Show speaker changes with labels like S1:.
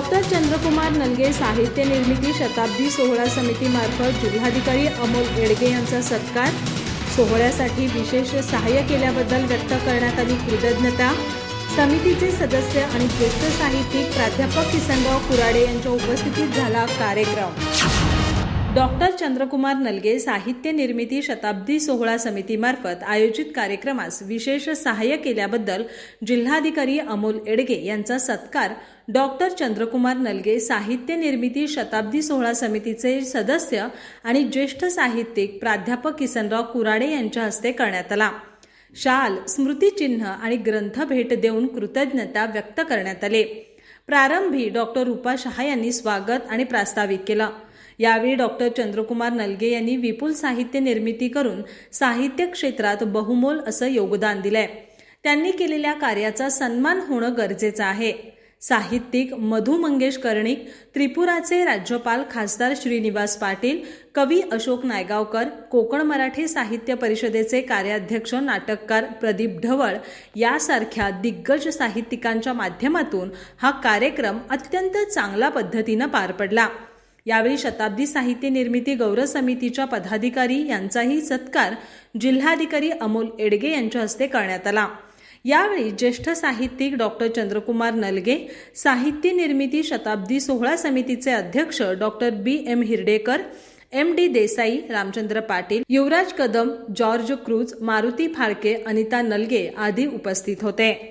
S1: Doctor Chandrakumar नलगे साहित्य निर्मिती शताब्दी सोहळा समितीमार्फत जिल्हाधिकारी अमोल एडगे यांचा सत्कार. सोहळ्यासाठी विशेष सहाय्य केल्याबद्दल व्यक्त करण्यात आली कृतज्ञता. समितीचे सदस्य आणि ज्येष्ठ साहित्यिक प्राध्यापक किसनराव कुराडे यांच्या उपस्थितीत झाला कार्यक्रम. डॉक्टर चंद्रकुमार नलगे साहित्य निर्मिती शताब्दी सोहळा समितीमार्फत आयोजित कार्यक्रमास विशेष सहाय्य केल्याबद्दल जिल्हाधिकारी अमोल एडगे यांचा सत्कार डॉक्टर चंद्रकुमार नलगे साहित्य निर्मिती शताब्दी सोहळा समितीचे सदस्य आणि ज्येष्ठ साहित्यिक प्राध्यापक किसनराव कुराडे यांच्या हस्ते करण्यात आला. शाल स्मृतिचिन्ह आणि ग्रंथ भेट देऊन कृतज्ञता व्यक्त करण्यात आले. प्रारंभी डॉक्टर रुपा शहा यांनी स्वागत आणि प्रास्ताविक केलं. यावेळी डॉक्टर चंद्रकुमार नलगे यांनी विपुल साहित्य निर्मिती करून साहित्य क्षेत्रात बहुमोल असं योगदान दिलंय. त्यांनी केलेल्या कार्याचा सन्मान होणं गरजेचं आहे. साहित्यिक मधु मंगेश कर्णिक त्रिपुराचे राज्यपाल खासदार श्रीनिवास पाटील कवी अशोक नायगावकर कोकण मराठी साहित्य परिषदेचे कार्याध्यक्ष नाटककार प्रदीप ढवळ यासारख्या दिग्गज साहित्यिकांच्या माध्यमातून हा कार्यक्रम अत्यंत चांगल्या पद्धतीनं पार पडला. यावेळी शताब्दी साहित्य निर्मिती गौरव समितीच्या पदाधिकारी यांचाही सत्कार जिल्हाधिकारी अमोल एडगे यांच्या हस्ते करण्यात आला. यावेळी ज्येष्ठ साहित्यिक डॉक्टर चंद्रकुमार नलगे साहित्य निर्मिती शताब्दी सोहळा समितीचे अध्यक्ष doctor B. M. Hirdekar M. D. Desai Ramchandra Patil Yuvraj Kadam George Cruz Maruti Phalke Anita Nalge आदी उपस्थित होते.